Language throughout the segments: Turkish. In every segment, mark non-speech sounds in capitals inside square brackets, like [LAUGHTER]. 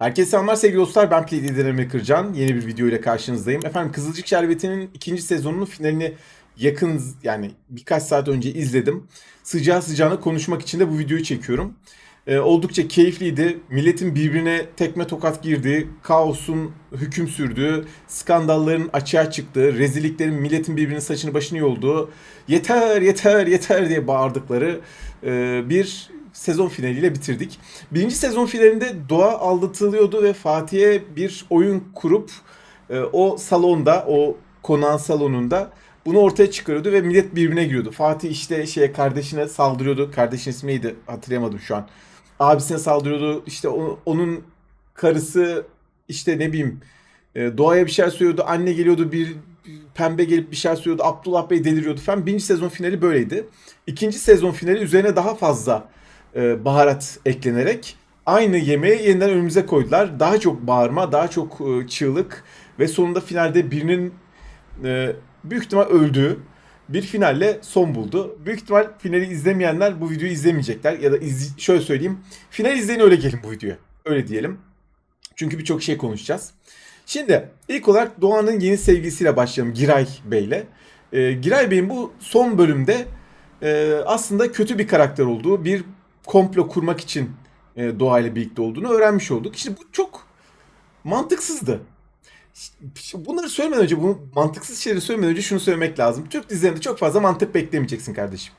Herkese selamlar sevgili dostlar. Ben Playdealer Emre Kırcan. Yeni bir video ile karşınızdayım. Efendim Kızılcık Şerbeti'nin ikinci sezonunun finalini yakın yani birkaç saat önce izledim. Sıcağı sıcağına konuşmak için de bu videoyu çekiyorum. Ee, oldukça keyifliydi. Milletin birbirine tekme tokat girdiği, kaosun hüküm sürdüğü, skandalların açığa çıktığı, rezilliklerin milletin birbirinin saçını başını yolduğu, yeter yeter yeter diye bağırdıkları e, bir sezon finaliyle bitirdik. Birinci sezon finalinde Doğa aldatılıyordu ve Fatih'e bir oyun kurup e, o salonda, o konağın salonunda bunu ortaya çıkarıyordu ve millet birbirine giriyordu. Fatih işte şeye kardeşine saldırıyordu. Kardeşin ismi neydi? Hatırlayamadım şu an. Abisine saldırıyordu. İşte onun karısı işte ne bileyim e, Doğa'ya bir şeyler söylüyordu. Anne geliyordu bir pembe gelip bir şeyler söylüyordu. Abdullah Bey deliriyordu falan. Birinci sezon finali böyleydi. İkinci sezon finali üzerine daha fazla e, baharat eklenerek aynı yemeği yeniden önümüze koydular. Daha çok bağırma, daha çok e, çığlık ve sonunda finalde birinin e, büyük ihtimal öldüğü bir finalle son buldu. Büyük ihtimal finali izlemeyenler bu videoyu izlemeyecekler ya da iz, şöyle söyleyeyim. Final izleyin öyle gelin bu videoya. Öyle diyelim. Çünkü birçok şey konuşacağız. Şimdi ilk olarak Doğan'ın yeni sevgilisiyle başlayalım Giray Bey'le. E, Giray Bey'in bu son bölümde e, aslında kötü bir karakter olduğu, bir komplo kurmak için e, Doğa ile birlikte olduğunu öğrenmiş olduk. İşte bu çok mantıksızdı. Bunları söylemeden önce, bunu mantıksız şeyleri söylemeden önce şunu söylemek lazım. Türk dizilerinde çok fazla mantık beklemeyeceksin kardeşim.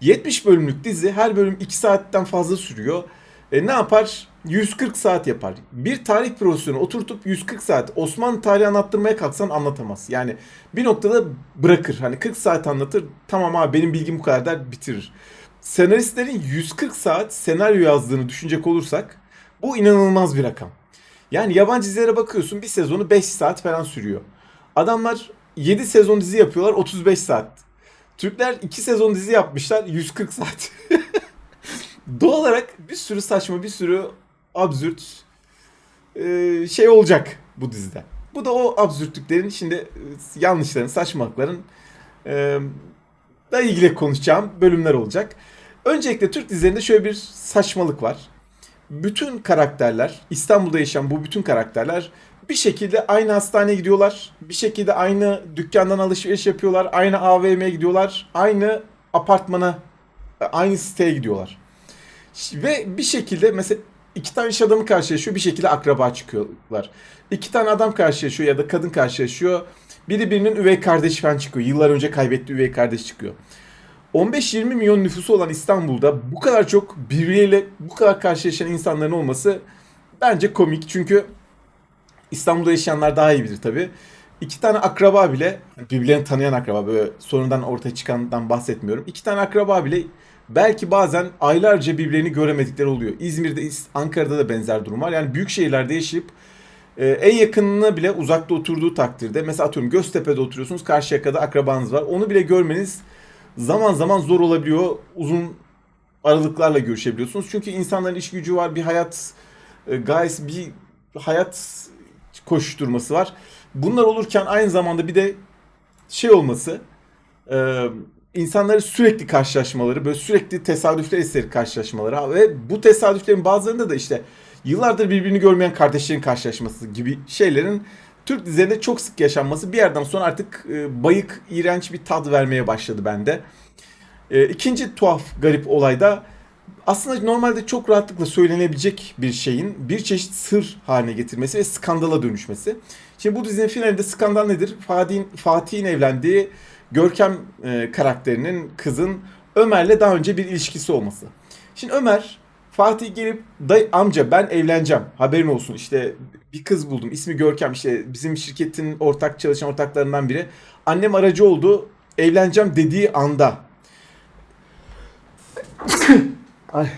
70 bölümlük dizi her bölüm 2 saatten fazla sürüyor. E, ne yapar? 140 saat yapar. Bir tarih profesyonu oturtup 140 saat Osmanlı tarihi anlattırmaya kalksan anlatamaz. Yani bir noktada bırakır. Hani 40 saat anlatır. Tamam abi benim bilgim bu kadar der bitirir. Senaristlerin 140 saat senaryo yazdığını düşünecek olursak bu inanılmaz bir rakam. Yani yabancı dizilere bakıyorsun bir sezonu 5 saat falan sürüyor. Adamlar 7 sezon dizi yapıyorlar 35 saat. Türkler 2 sezon dizi yapmışlar 140 saat. [LAUGHS] Doğal olarak bir sürü saçma bir sürü absürt e, şey olacak bu dizide. Bu da o absürtlüklerin şimdi e, yanlışların, saçmalıkların e, da ilgili konuşacağım bölümler olacak. Öncelikle Türk dizilerinde şöyle bir saçmalık var. Bütün karakterler, İstanbul'da yaşayan bu bütün karakterler bir şekilde aynı hastaneye gidiyorlar. Bir şekilde aynı dükkandan alışveriş yapıyorlar. Aynı AVM'ye gidiyorlar. Aynı apartmana, aynı siteye gidiyorlar. Ve bir şekilde mesela iki tane iş adamı karşılaşıyor bir şekilde akraba çıkıyorlar. İki tane adam karşılaşıyor ya da kadın karşılaşıyor. Biri birinin üvey kardeşi falan çıkıyor. Yıllar önce kaybettiği üvey kardeş çıkıyor. 15-20 milyon nüfusu olan İstanbul'da bu kadar çok birbiriyle bu kadar karşılaşan insanların olması bence komik. Çünkü İstanbul'da yaşayanlar daha iyi bilir tabii. İki tane akraba bile, birbirlerini tanıyan akraba, böyle sonradan ortaya çıkandan bahsetmiyorum. İki tane akraba bile belki bazen aylarca birbirlerini göremedikleri oluyor. İzmir'de, Ankara'da da benzer durum var. Yani büyük şehirlerde yaşayıp e, en yakınına bile uzakta oturduğu takdirde, mesela atıyorum Göztepe'de oturuyorsunuz, Karşıyaka'da akrabanız var. Onu bile görmeniz zaman zaman zor olabiliyor. Uzun aralıklarla görüşebiliyorsunuz. Çünkü insanların iş gücü var, bir hayat e, gayet bir hayat koşturması var. Bunlar olurken aynı zamanda bir de şey olması e, insanları sürekli karşılaşmaları böyle sürekli tesadüfler eseri karşılaşmaları ve bu tesadüflerin bazılarında da işte yıllardır birbirini görmeyen kardeşlerin karşılaşması gibi şeylerin Türk dizilerinde çok sık yaşanması bir yerden sonra artık e, bayık, iğrenç bir tad vermeye başladı bende. E, ikinci tuhaf, garip olay da aslında normalde çok rahatlıkla söylenebilecek bir şeyin bir çeşit sır haline getirmesi ve skandala dönüşmesi. Şimdi bu dizinin finalinde skandal nedir? Fatih'in Fatih'in evlendiği Görkem e, karakterinin kızın Ömer'le daha önce bir ilişkisi olması. Şimdi Ömer Fatih gelip dayı amca ben evleneceğim haberin olsun işte bir kız buldum ismi Görkem işte bizim şirketin ortak çalışan ortaklarından biri. Annem aracı oldu evleneceğim dediği anda [COUGHS] Ay.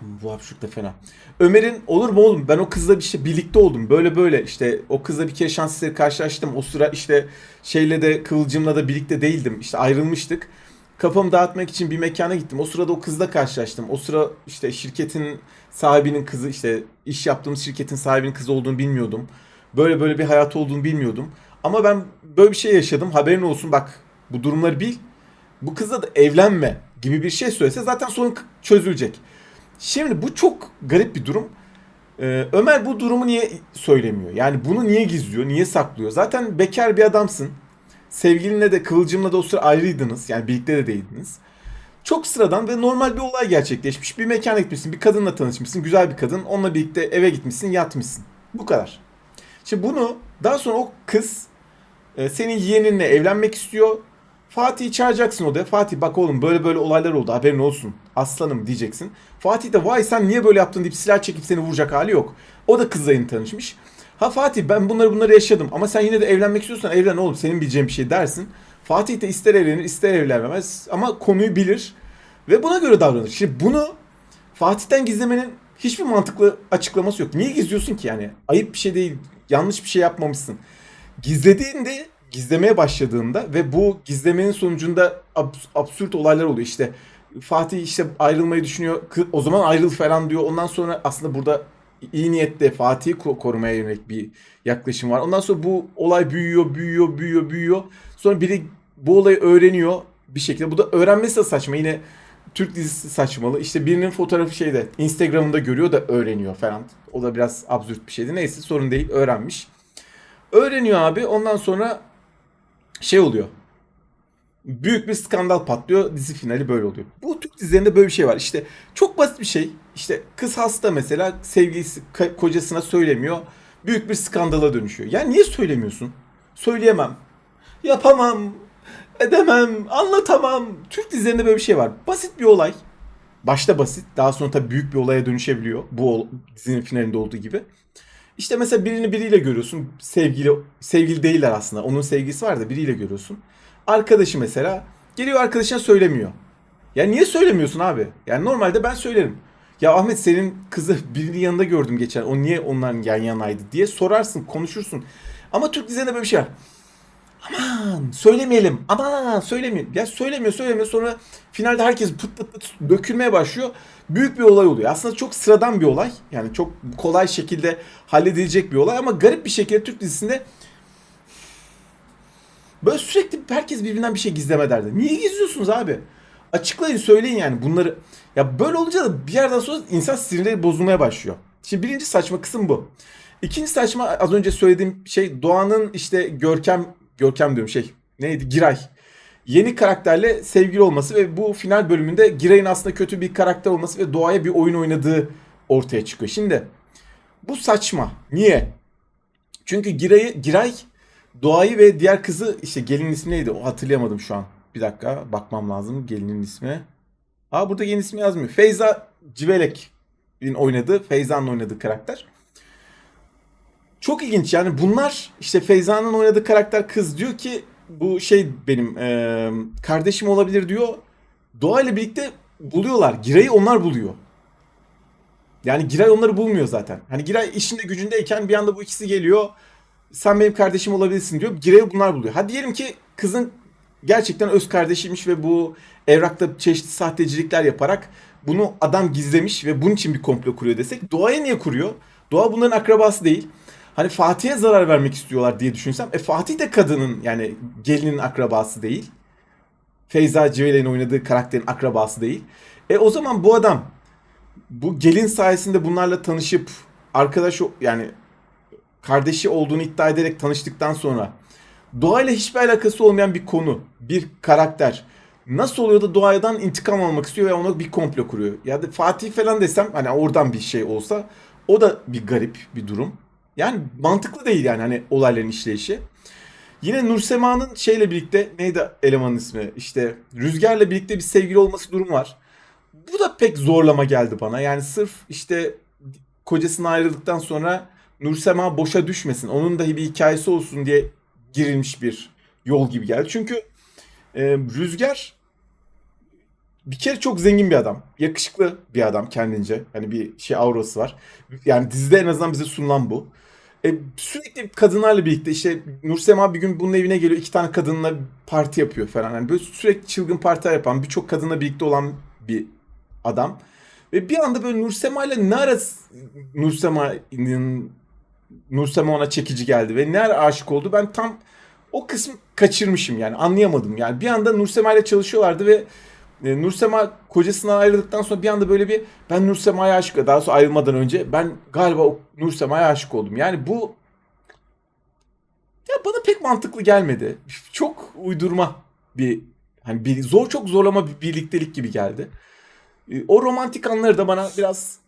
Bu hapşuruk da fena. Ömer'in olur mu oğlum ben o kızla bir şey birlikte oldum. Böyle böyle işte o kızla bir kere şans karşılaştım. O sıra işte şeyle de Kıvılcım'la da birlikte değildim. İşte ayrılmıştık. Kafamı dağıtmak için bir mekana gittim. O sırada o kızla karşılaştım. O sıra işte şirketin sahibinin kızı işte iş yaptığımız şirketin sahibinin kızı olduğunu bilmiyordum. Böyle böyle bir hayat olduğunu bilmiyordum. Ama ben böyle bir şey yaşadım. Haberin olsun bak bu durumları bil. Bu kızla da evlenme gibi bir şey söylese zaten sorun çözülecek. Şimdi bu çok garip bir durum. Ee, Ömer bu durumu niye söylemiyor? Yani bunu niye gizliyor? Niye saklıyor? Zaten bekar bir adamsın. Sevgilinle de Kıvılcım'la da o sıra ayrıydınız. Yani birlikte de değildiniz. Çok sıradan ve normal bir olay gerçekleşmiş. Bir mekana gitmişsin, bir kadınla tanışmışsın, güzel bir kadın. Onunla birlikte eve gitmişsin, yatmışsın. Bu kadar. Şimdi bunu daha sonra o kız e, senin yeğeninle evlenmek istiyor. Fatih'i çağıracaksın odaya. Fatih bak oğlum böyle böyle olaylar oldu haberin olsun. Aslanım diyeceksin. Fatih de vay sen niye böyle yaptın deyip silah çekip seni vuracak hali yok. O da kızla yeni tanışmış. Ha Fatih ben bunları bunları yaşadım ama sen yine de evlenmek istiyorsan evlen oğlum senin bileceğin bir şey dersin. Fatih de ister evlenir ister evlenmez ama konuyu bilir ve buna göre davranır. Şimdi bunu Fatih'ten gizlemenin hiçbir mantıklı açıklaması yok. Niye gizliyorsun ki yani? Ayıp bir şey değil. Yanlış bir şey yapmamışsın. Gizlediğinde, gizlemeye başladığında ve bu gizlemenin sonucunda abs- absürt olaylar oluyor. İşte Fatih işte ayrılmayı düşünüyor. O zaman ayrıl falan diyor. Ondan sonra aslında burada iyi niyetle Fatih'i ko- korumaya yönelik bir yaklaşım var. Ondan sonra bu olay büyüyor, büyüyor, büyüyor, büyüyor. Sonra biri bu olayı öğreniyor bir şekilde. Bu da öğrenmesi de saçma. Yine Türk dizisi saçmalı. İşte birinin fotoğrafı şeyde Instagram'ında görüyor da öğreniyor falan. O da biraz absürt bir şeydi. Neyse sorun değil öğrenmiş. Öğreniyor abi. Ondan sonra şey oluyor. Büyük bir skandal patlıyor. Dizi finali böyle oluyor. Bu Türk dizilerinde böyle bir şey var. İşte çok basit bir şey. İşte kız hasta mesela sevgilisi kocasına söylemiyor. Büyük bir skandala dönüşüyor. Ya niye söylemiyorsun? Söyleyemem. Yapamam. Edemem. Anlatamam. Türk dizilerinde böyle bir şey var. Basit bir olay. Başta basit. Daha sonra tabii büyük bir olaya dönüşebiliyor. Bu dizinin finalinde olduğu gibi. İşte mesela birini biriyle görüyorsun. Sevgili sevgili değiller aslında. Onun sevgisi var da biriyle görüyorsun. Arkadaşı mesela geliyor arkadaşına söylemiyor. Ya niye söylemiyorsun abi? Yani normalde ben söylerim. Ya Ahmet senin kızı birinin yanında gördüm geçen. O niye onların yan yanaydı diye sorarsın, konuşursun. Ama Türk dizilerinde böyle bir şey var. Aman söylemeyelim. Aman söylemeyelim. Ya söylemiyor söylemiyor sonra finalde herkes pıt pıt pıt dökülmeye başlıyor. Büyük bir olay oluyor. Aslında çok sıradan bir olay. Yani çok kolay şekilde halledilecek bir olay ama garip bir şekilde Türk dizisinde böyle sürekli herkes birbirinden bir şey gizleme derdi. Niye gizliyorsunuz abi? Açıklayın söyleyin yani bunları. Ya böyle olunca da bir yerden sonra insan sinirleri bozulmaya başlıyor. Şimdi birinci saçma kısım bu. İkinci saçma az önce söylediğim şey Doğan'ın işte Görkem Görkem diyorum şey neydi Giray. Yeni karakterle sevgili olması ve bu final bölümünde Giray'ın aslında kötü bir karakter olması ve Doğa'ya bir oyun oynadığı ortaya çıkıyor. Şimdi bu saçma. Niye? Çünkü Giray'ı Giray Doğa'yı ve diğer kızı işte gelinin ismi neydi? O hatırlayamadım şu an. Bir dakika bakmam lazım gelinin ismi. Aa burada yeni ismi yazmıyor. Feyza Civelek'in oynadığı, Feyza'nın oynadığı karakter. Çok ilginç yani bunlar işte Feyza'nın oynadığı karakter kız diyor ki bu şey benim eee, kardeşim olabilir diyor. Doğa ile birlikte buluyorlar. Giray'ı onlar buluyor. Yani Giray onları bulmuyor zaten. Hani Giray işinde gücündeyken bir anda bu ikisi geliyor. Sen benim kardeşim olabilirsin diyor. Giray'ı bunlar buluyor. Hadi diyelim ki kızın gerçekten öz kardeşiymiş ve bu evrakta çeşitli sahtecilikler yaparak bunu adam gizlemiş ve bunun için bir komplo kuruyor desek. Doğa'ya niye kuruyor? Doğa bunların akrabası değil. Hani Fatih'e zarar vermek istiyorlar diye düşünsem. E Fatih de kadının yani gelinin akrabası değil. Feyza Civelek'in oynadığı karakterin akrabası değil. E o zaman bu adam bu gelin sayesinde bunlarla tanışıp arkadaş yani kardeşi olduğunu iddia ederek tanıştıktan sonra doğayla hiçbir alakası olmayan bir konu, bir karakter nasıl oluyor da doğadan intikam almak istiyor ve ona bir komplo kuruyor. Ya da Fatih falan desem hani oradan bir şey olsa o da bir garip bir durum. Yani mantıklı değil yani hani olayların işleyişi. Yine Nursema'nın şeyle birlikte neydi elemanın ismi? İşte Rüzgar'la birlikte bir sevgili olması durum var. Bu da pek zorlama geldi bana. Yani sırf işte kocasına ayrıldıktan sonra Nursema boşa düşmesin. Onun dahi bir hikayesi olsun diye girilmiş bir yol gibi geldi. Çünkü e, Rüzgar bir kere çok zengin bir adam. Yakışıklı bir adam kendince. Hani bir şey aurası var. Yani dizide en azından bize sunulan bu. E, sürekli kadınlarla birlikte işte Nursema bir gün bunun evine geliyor. iki tane kadınla parti yapıyor falan. Yani böyle sürekli çılgın partiler yapan birçok kadınla birlikte olan bir adam. Ve bir anda böyle Nursema ile ne ara Nursema'nın Nursema ona çekici geldi ve ne ara aşık oldu ben tam o kısmı kaçırmışım yani anlayamadım. Yani bir anda Nursema ile çalışıyorlardı ve e, Nursema kocasından ayrıldıktan sonra bir anda böyle bir ben Nursema'ya aşık daha sonra ayrılmadan önce ben galiba Nursema'ya aşık oldum. Yani bu ya bana pek mantıklı gelmedi. Çok uydurma bir hani bir zor çok zorlama bir birliktelik gibi geldi. E, O romantik anları da bana biraz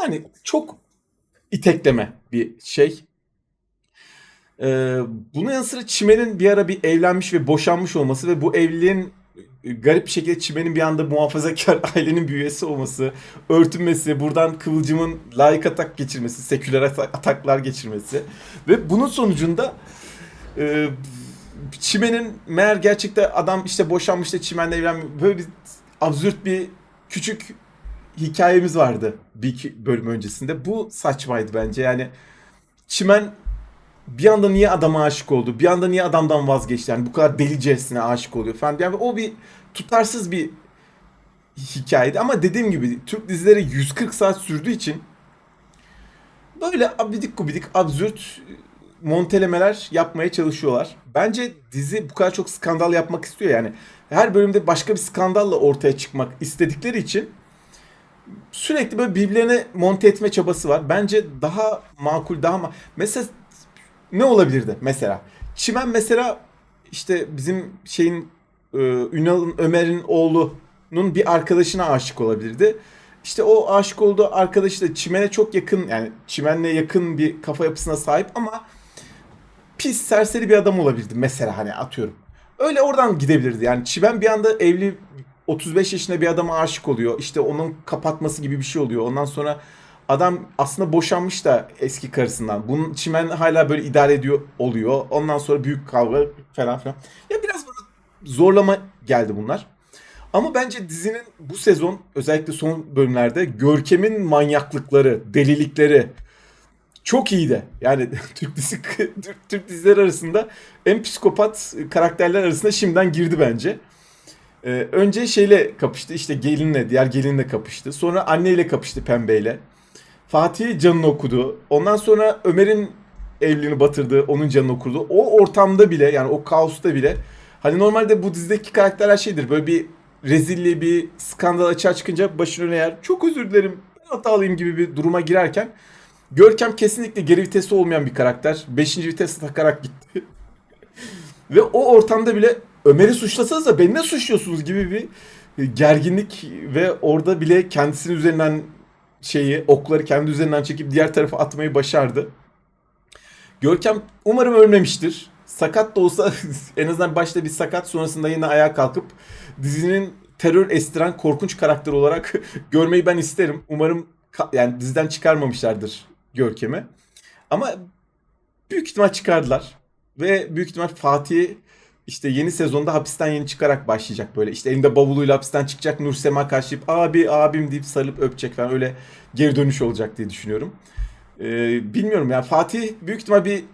yani çok itekleme bir şey. Ee, bunun yanı sıra Çimen'in bir ara bir evlenmiş ve boşanmış olması ve bu evliliğin e, garip bir şekilde Çimen'in bir anda muhafazakar [LAUGHS] ailenin bir üyesi olması, örtünmesi, buradan Kıvılcım'ın layık atak geçirmesi, seküler atak- ataklar geçirmesi ve bunun sonucunda e, Çimen'in meğer gerçekten adam işte boşanmış da Çimen'le evlenmiş böyle bir absürt bir küçük hikayemiz vardı bir iki bölüm öncesinde. Bu saçmaydı bence yani Çimen bir anda niye adama aşık oldu? Bir anda niye adamdan vazgeçti? Yani bu kadar delicesine aşık oluyor falan. Yani o bir tutarsız bir hikayeydi. Ama dediğim gibi Türk dizileri 140 saat sürdüğü için böyle abidik gubidik absürt montelemeler yapmaya çalışıyorlar. Bence dizi bu kadar çok skandal yapmak istiyor yani. Her bölümde başka bir skandalla ortaya çıkmak istedikleri için sürekli böyle birbirlerine monte etme çabası var. Bence daha makul, daha ma mesela ne olabilirdi mesela? Çimen mesela işte bizim şeyin e, Ünal'ın Ömer'in oğlunun bir arkadaşına aşık olabilirdi. İşte o aşık olduğu arkadaşı da Çimen'e çok yakın yani Çimen'le yakın bir kafa yapısına sahip ama pis serseri bir adam olabilirdi mesela hani atıyorum. Öyle oradan gidebilirdi. Yani Çimen bir anda evli 35 yaşında bir adama aşık oluyor. İşte onun kapatması gibi bir şey oluyor. Ondan sonra adam aslında boşanmış da eski karısından. Bunun Çimen hala böyle idare ediyor oluyor. Ondan sonra büyük kavga falan filan. Ya biraz bana zorlama geldi bunlar. Ama bence dizinin bu sezon özellikle son bölümlerde Görkem'in manyaklıkları, delilikleri çok iyiydi. Yani [LAUGHS] Türk dizi Türk, Türk dizileri arasında en psikopat karakterler arasında şimdiden girdi bence. Ee, önce şeyle kapıştı işte gelinle diğer gelinle kapıştı. Sonra anneyle kapıştı pembeyle. Fatih canını okudu. Ondan sonra Ömer'in evliliğini batırdı. Onun canını okudu. O ortamda bile yani o kaosta bile hani normalde bu dizideki karakterler şeydir. Böyle bir rezilliği bir skandal açığa çıkınca başını öne eğer çok özür dilerim ben hatalıyım gibi bir duruma girerken Görkem kesinlikle geri vitesi olmayan bir karakter. Beşinci vitese takarak gitti. [LAUGHS] Ve o ortamda bile Ömer'i suçlasanız da beni ne suçluyorsunuz gibi bir gerginlik ve orada bile kendisinin üzerinden şeyi okları kendi üzerinden çekip diğer tarafa atmayı başardı. Görkem umarım ölmemiştir. Sakat da olsa [LAUGHS] en azından başta bir sakat sonrasında yine ayağa kalkıp dizinin terör estiren korkunç karakter olarak [LAUGHS] görmeyi ben isterim. Umarım yani diziden çıkarmamışlardır Görkem'i. Ama büyük ihtimal çıkardılar. Ve büyük ihtimal Fatih işte yeni sezonda hapisten yeni çıkarak başlayacak böyle. İşte elinde bavuluyla hapisten çıkacak Nur Sema karşılayıp abi abim deyip sarılıp öpecek falan öyle geri dönüş olacak diye düşünüyorum. Ee, bilmiyorum ya Fatih büyük ihtimal bir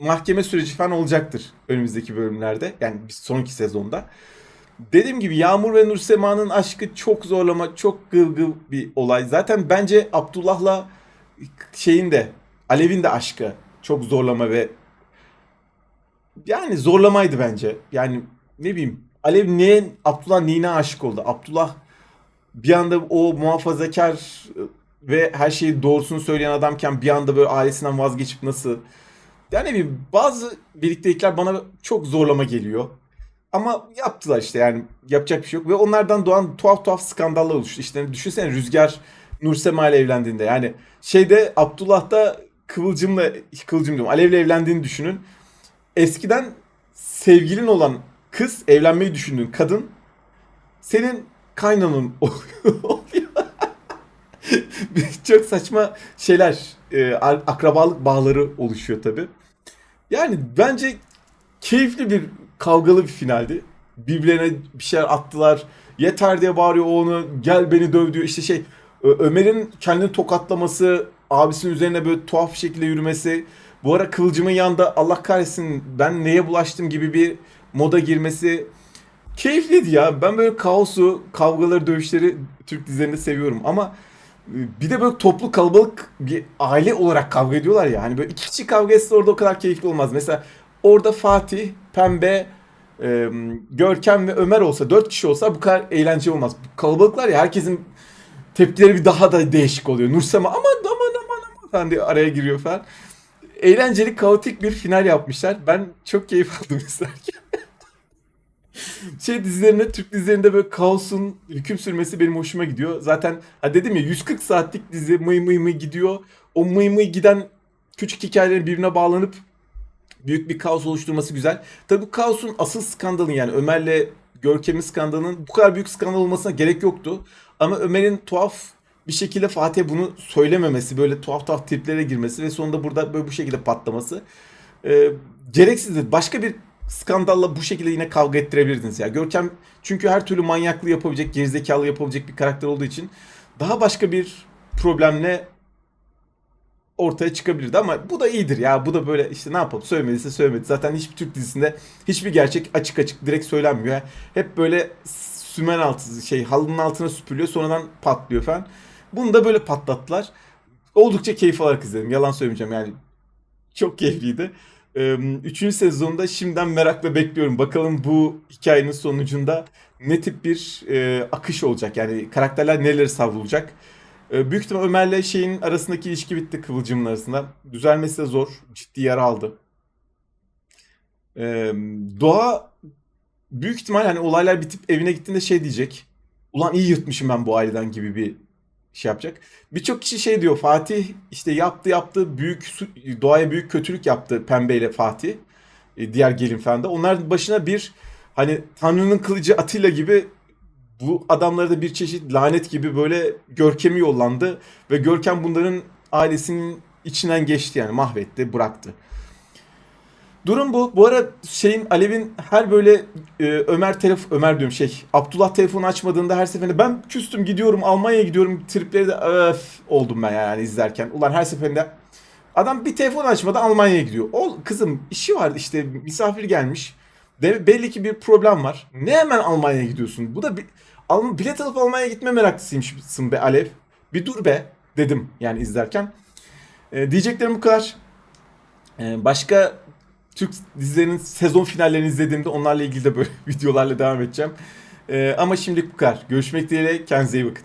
mahkeme süreci falan olacaktır önümüzdeki bölümlerde. Yani sonraki sezonda. Dediğim gibi Yağmur ve Nursema'nın aşkı çok zorlama, çok gılgıl bir olay. Zaten bence Abdullah'la şeyin de Alev'in de aşkı çok zorlama ve yani zorlamaydı bence. Yani ne bileyim Alev niye Abdullah neyine aşık oldu? Abdullah bir anda o muhafazakar ve her şeyi doğrusunu söyleyen adamken bir anda böyle ailesinden vazgeçip nasıl yani bileyim bazı birliktelikler bana çok zorlama geliyor. Ama yaptılar işte yani yapacak bir şey yok. Ve onlardan doğan tuhaf tuhaf skandallar oluştu. İşte düşünsene Rüzgar Nursema ile evlendiğinde. Yani şeyde Abdullah'da Kıvılcım'la, Kıvılcım diyorum Alev'le evlendiğini düşünün. Eskiden sevgilin olan kız, evlenmeyi düşündüğün kadın senin kaynanın [LAUGHS] oluyor. Çok saçma şeyler, e, akrabalık bağları oluşuyor tabii. Yani bence keyifli bir kavgalı bir finaldi. Birbirlerine bir şeyler attılar. Yeter diye bağırıyor onu. Gel beni döv diyor. İşte şey Ömer'in kendini tokatlaması, abisinin üzerine böyle tuhaf bir şekilde yürümesi. Bu ara Kıvılcım'ın yanında Allah kahretsin ben neye bulaştım gibi bir moda girmesi. Keyifliydi ya. Ben böyle kaosu, kavgaları, dövüşleri Türk dizilerinde seviyorum. Ama e, bir de böyle toplu kalabalık bir aile olarak kavga ediyorlar ya. Hani böyle iki kişi kavga etse orada o kadar keyifli olmaz. Mesela orada Fatih, Pembe, Ee, Görkem ve Ömer olsa, dört kişi olsa bu kadar eğlenceli olmaz. Kalabalıklar ya herkesin tepkileri bir daha da değişik oluyor. Nursema aman aman aman aman diye araya giriyor falan. Eğlenceli, kaotik bir final yapmışlar. Ben çok keyif aldım [LAUGHS] izlerken. şey dizilerinde, Türk dizilerinde böyle kaosun hüküm sürmesi benim hoşuma gidiyor. Zaten ha dedim ya 140 saatlik dizi mıy mıy mıy gidiyor. O mıy mıy giden küçük hikayelerin birbirine bağlanıp büyük bir kaos oluşturması güzel. Tabii bu kaosun asıl skandalın yani Ömer'le Görkem'in skandalının bu kadar büyük skandal olmasına gerek yoktu. Ama Ömer'in tuhaf bir şekilde Fatih'e bunu söylememesi, böyle tuhaf tuhaf triplere girmesi ve sonunda burada böyle bu şekilde patlaması e, gereksizdi. Başka bir skandalla bu şekilde yine kavga ettirebilirdiniz ya. Görkem çünkü her türlü manyaklığı yapabilecek, gerizekalı yapabilecek bir karakter olduğu için daha başka bir problemle ortaya çıkabilirdi ama bu da iyidir ya. Bu da böyle işte ne yapalım söylemediyse söylemedi. Zaten hiçbir Türk dizisinde hiçbir gerçek açık açık direkt söylenmiyor. Hep böyle sümen altı şey halının altına süpürülüyor sonradan patlıyor falan. Bunu da böyle patlattılar. Oldukça keyif alarak izledim. Yalan söylemeyeceğim yani. Çok keyifliydi. Üçüncü sezonda şimdiden merakla bekliyorum. Bakalım bu hikayenin sonucunda ne tip bir e, akış olacak? Yani karakterler neleri savrulacak? Ee, Büyük ihtimal Ömer'le şeyin arasındaki ilişki bitti Kıvılcım'ın arasında. Düzelmesi de zor. Ciddi yara aldı. Ee, Doğa büyük ihtimal hani olaylar bitip evine gittiğinde şey diyecek. Ulan iyi yırtmışım ben bu aileden gibi bir şey yapacak. Birçok kişi şey diyor Fatih işte yaptı yaptı büyük doğaya büyük kötülük yaptı Pembe ile Fatih. E, diğer gelin falan da. Onların başına bir hani Tanrı'nın kılıcı Atilla gibi bu adamlara da bir çeşit lanet gibi böyle Görkem'i yollandı ve Görkem bunların ailesinin içinden geçti yani mahvetti, bıraktı. Durum bu. Bu ara şeyin Alev'in her böyle e, Ömer telef Ömer diyorum şey Abdullah telefonu açmadığında her seferinde ben küstüm gidiyorum Almanya'ya gidiyorum tripleri de öf oldum ben yani izlerken. Ulan her seferinde adam bir telefon açmadan Almanya'ya gidiyor. O kızım işi var işte misafir gelmiş. De, belli ki bir problem var. Ne hemen Almanya'ya gidiyorsun? Bu da bir Alm bilet alıp Almanya'ya gitme meraklısıymışsın be Alev. Bir dur be dedim yani izlerken. E, diyeceklerim bu kadar. E, başka Türk dizilerinin sezon finallerini izlediğimde onlarla ilgili de böyle [LAUGHS] videolarla devam edeceğim. E, ama şimdilik bu kadar. Görüşmek dileğiyle. Kendinize iyi bakın.